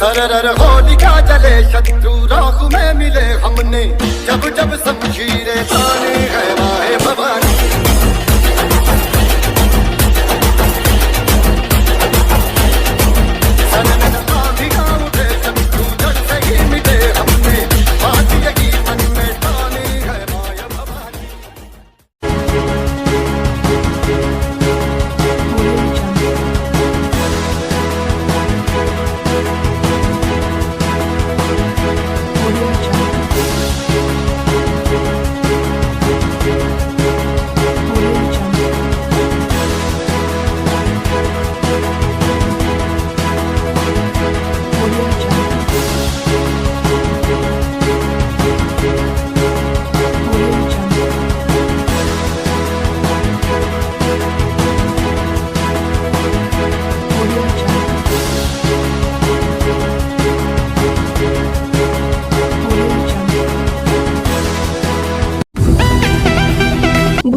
सरर होलिका जले? शत्रु राहु में मिले हमने। जब जब शमशीरें ताने।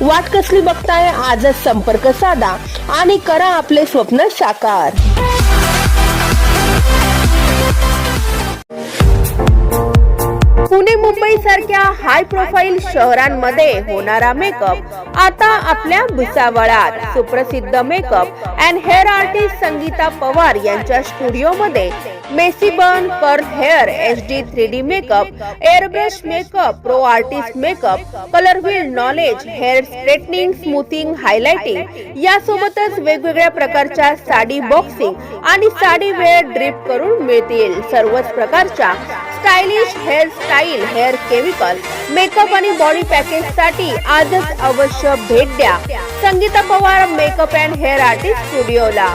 वाट कसली बघताय? आजच संपर्क साधा आणि करा आपले स्वप्न साकार. पुणे मुंबई सारख्या हाय प्रोफाईल शहरांमध्ये होणारा मेकअप आता आपल्या भुसावळात सुप्रसिद्ध makeup and hair artist Sangeeta Pawar यांच्या स्टुडिओमध्ये messy bun curl hair H D three D makeup airbrush makeup pro artist makeup colour wheel knowledge hair straightening smoothing highlighting यासोबतच वेगवेगळ्या प्रकारच्या साडी बॉक्सिंग आणि साडी वेअर ड्रिप करून मिळतील. सर्वच प्रकारच्या stylish hair style hair chemical makeup आणि बॉडी पॅकेजसाठी आजच अवश्य भेट द्या. Sangeeta Pawar makeup and hair artist स्टुडिओला